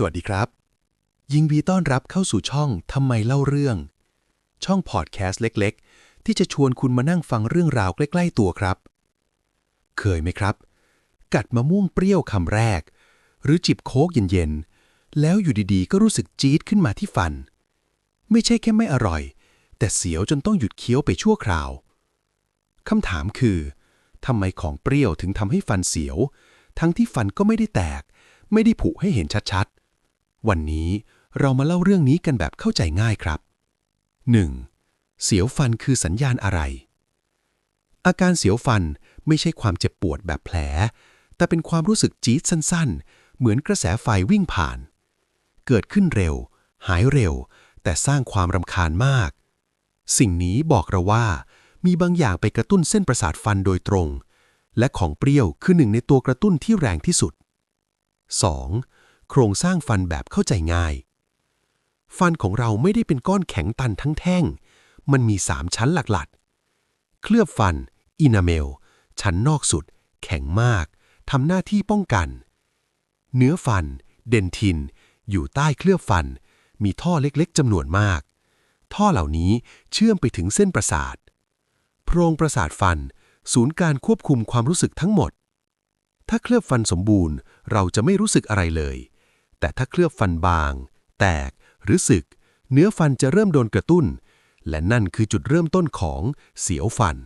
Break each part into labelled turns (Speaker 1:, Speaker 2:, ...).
Speaker 1: สวัสดีครับ ยิงดีต้อนรับเข้าสู่ช่องทำไมเล่าเรื่อง ช่องพอดแคสต์เล็ก ๆ ที่จะชวนคุณมานั่งฟังเรื่องราวใกล้ ๆ ตัวครับ เคยไหมครับ กัดมะม่วงเปรี้ยวคำแรก หรือจิบโค้กเย็นๆ แล้วอยู่ดีๆ ก็รู้สึกจี๊ดขึ้นมาที่ฟัน ไม่ใช่แค่ไม่อร่อย แต่เสียวจนต้องหยุดเคี้ยวไปชั่วคราวคำถามคือทำไมของเปรี้ยวถึงทำให้ฟันเสียว ทั้งที่ฟันก็ไม่ได้แตก ไม่ได้ผุให้เห็นชัดๆ วันนี้เรามาเล่าเรื่องนี้กันแบบเข้าใจง่ายครับ 1. เสียวฟันคือสัญญาณอะไร อาการเสียวฟันไม่ใช่ความเจ็บปวดแบบแผล แต่เป็นความรู้สึกจี๊ดสั้น ๆ เหมือนกระแสไฟวิ่งผ่าน เกิดขึ้นเร็ว หายเร็ว แต่สร้างความรำคาญมาก สิ่งนี้บอกเราว่า มีบางอย่างไปกระตุ้นเส้นประสาทฟันโดยตรง และของเปรี้ยวคือหนึ่งในตัวกระตุ้นที่แรงที่สุด 2. โครงสร้างฟันแบบเข้าใจง่าย ฟันของเราไม่ได้เป็นก้อนแข็งตันทั้งแท่ง มันมีสามชั้นหลักๆ เคลือบฟัน อินาเมล ชั้นนอกสุด แข็งมาก ทำหน้าที่ป้องกัน เนื้อฟัน เดนทิน อยู่ใต้เคลือบฟัน มีท่อเล็กๆจำนวนมาก ท่อเหล่านี้เชื่อมไปถึงเส้นประสาท โพรงประสาทฟัน ศูนย์การควบคุมความรู้สึกทั้งหมดถ้าเคลือบฟันสมบูรณ์ เราจะไม่รู้สึกอะไรเลย แต่ถ้าเคลือบฟันบาง แตกหรือสึก เนื้อฟันจะเริ่มโดนกระตุ้น และนั่นคือจุดเริ่มต้นของเสียวฟัน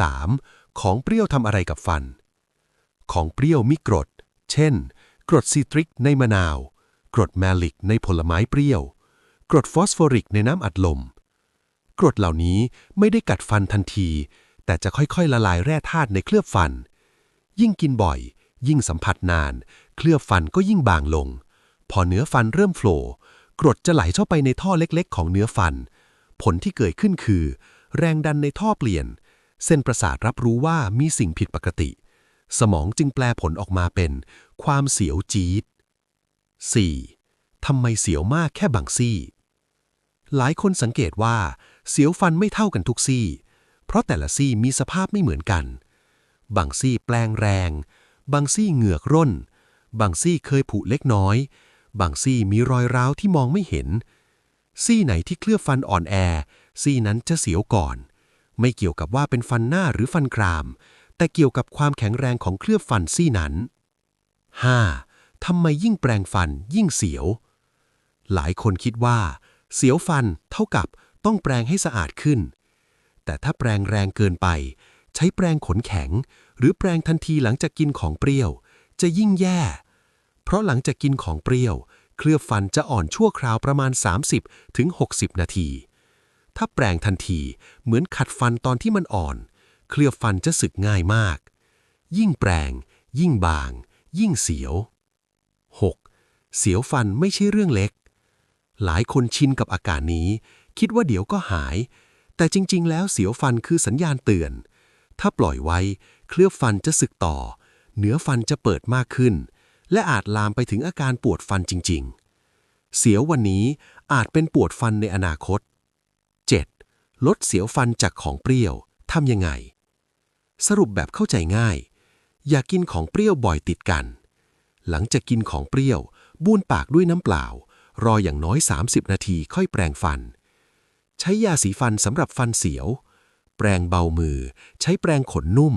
Speaker 1: 3. ของเปรี้ยวทำอะไรกับฟัน ของเปรี้ยวมีกรด เช่น กรดซีตริกในมะนาว กรดแมลิกในผลไม้เปรี้ยว กรดฟอสฟอริกในน้ำอัดลม กรดเหล่านี้ไม่ได้กัดฟันทันที แต่จะค่อยๆ ละลายแร่ธาตุในเคลือบฟัน ยิ่งกินบ่อย ยิ่งสัมผัสนาน เคลือบฟันก็ยิ่งบางลง พอเนื้อฟันเริ่มโฟล์กรดจะไหลเข้าไปในท่อเล็กๆ ของเนื้อฟัน ผลที่เกิดขึ้นคือ แรงดันในท่อเปลี่ยน เส้นประสาทรับรู้ว่ามีสิ่งผิดปกติ สมองจึงแปลผลออกมาเป็น ความเสียวจี๊ด 4. ทำไมเสียวมากแค่บางซี่ หลายคนสังเกตว่า เสียวฟันไม่เท่ากันทุกซี่ เพราะแต่ละซี่มีสภาพไม่เหมือนกัน บางซี่แปลงแรง บางซี่เหงือกร่น บางซี่เคยผุเล็กน้อย บางซี่มีรอยร้าวที่มองไม่เห็น ซี่ไหนที่เคลือบฟันอ่อนแอ ซี่นั้นจะเสียวก่อน ไม่เกี่ยวกับว่าเป็นฟันหน้าหรือฟันกราม แต่เกี่ยวกับความแข็งแรงของเคลือบฟันซี่นั้น 5. ทำไมยิ่งแปรงฟันยิ่งเสียว หลายคนคิดว่า เสียวฟันเท่ากับต้องแปรงให้สะอาดขึ้น แต่ถ้าแปรงแรงเกินไป ใช้แปรงขนแข็ง หรือแปรงทันทีหลังจากกินของเปรี้ยว จะยิ่งแย่ เพราะหลังจากกินของเปรี้ยว เคลือบฟันจะอ่อนชั่วคราวประมาณ 30-60ถึง60นาที ถ้าแปรงทันทีเหมือนขัดฟันตอนที่มันอ่อน เคลือบฟันจะสึกง่ายมาก ยิ่งแปรงยิ่งบาง ยิ่งเสียว 6. เสียวฟันไม่ใช่เรื่องเล็ก หลายคนชินกับอาการนี้ คิดว่าเดี๋ยวก็หาย แต่จริง ๆ แล้วเสียวฟันคือสัญญาณเตือน ถ้าปล่อยไว้ เคลือบฟันจะสึกต่อ เนื้อฟันจะเปิดมากขึ้น และอาจลามไปถึงอาการปวดฟันจริง ๆ เสียววันนี้อาจเป็นปวดฟันในอนาคต 7. ลดเสียวฟันจากของเปรี้ยวทำยังไง สรุปแบบเข้าใจง่าย อย่ากกินของเปรี้ยวบ่อยติดกัน หลังจากกินของเปรี้ยวบ้วนปากด้วยน้ำเปล่า รออย่างน้อย 30 นาทีค่อยแปรงฟัน ใช้ยาสีฟันสำหรับฟันเสียว ปรงเบามือ ใช้แปรงขนนุ่ม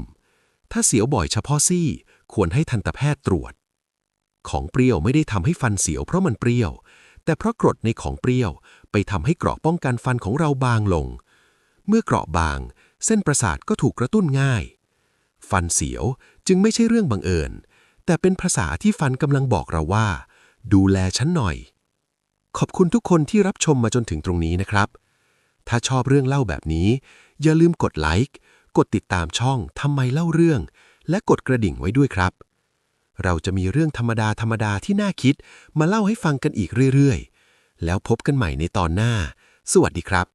Speaker 1: ถ้าเสียวบ่อยเฉพาะซี่ ควรให้ทันตแพทย์ตรวจ ของเปรี้ยวไม่ได้ทำให้ฟันเสียวเพราะมันเปรี้ยว แต่เพราะกรดในของเปรี้ยว ไปทำให้เกราะป้องกันฟันของเราบางลง เมื่อเกราะบาง เส้นประสาทก็ถูกกระตุ้นง่าย ฟันเสียวจึงไม่ใช่เรื่องบังเอิญ แต่เป็นภาษาที่ฟันกำลังบอกเราว่า ดูแลฉันหน่อย ขอบคุณทุกคนที่รับชมมาจนถึงตรงนี้นะครับถ้าชอบเรื่องเล่าแบบนี้ อย่าลืมกดไลค์กดติดตามช่องทำไมเล่าเรื่อง และกดกระดิ่งไว้ด้วยครับ เราจะมีเรื่องธรรมดาธรรมดาที่น่าคิด มาเล่าให้ฟังกันอีกเรื่อยๆ แล้วพบกันใหม่ในตอนหน้า สวัสดีครับ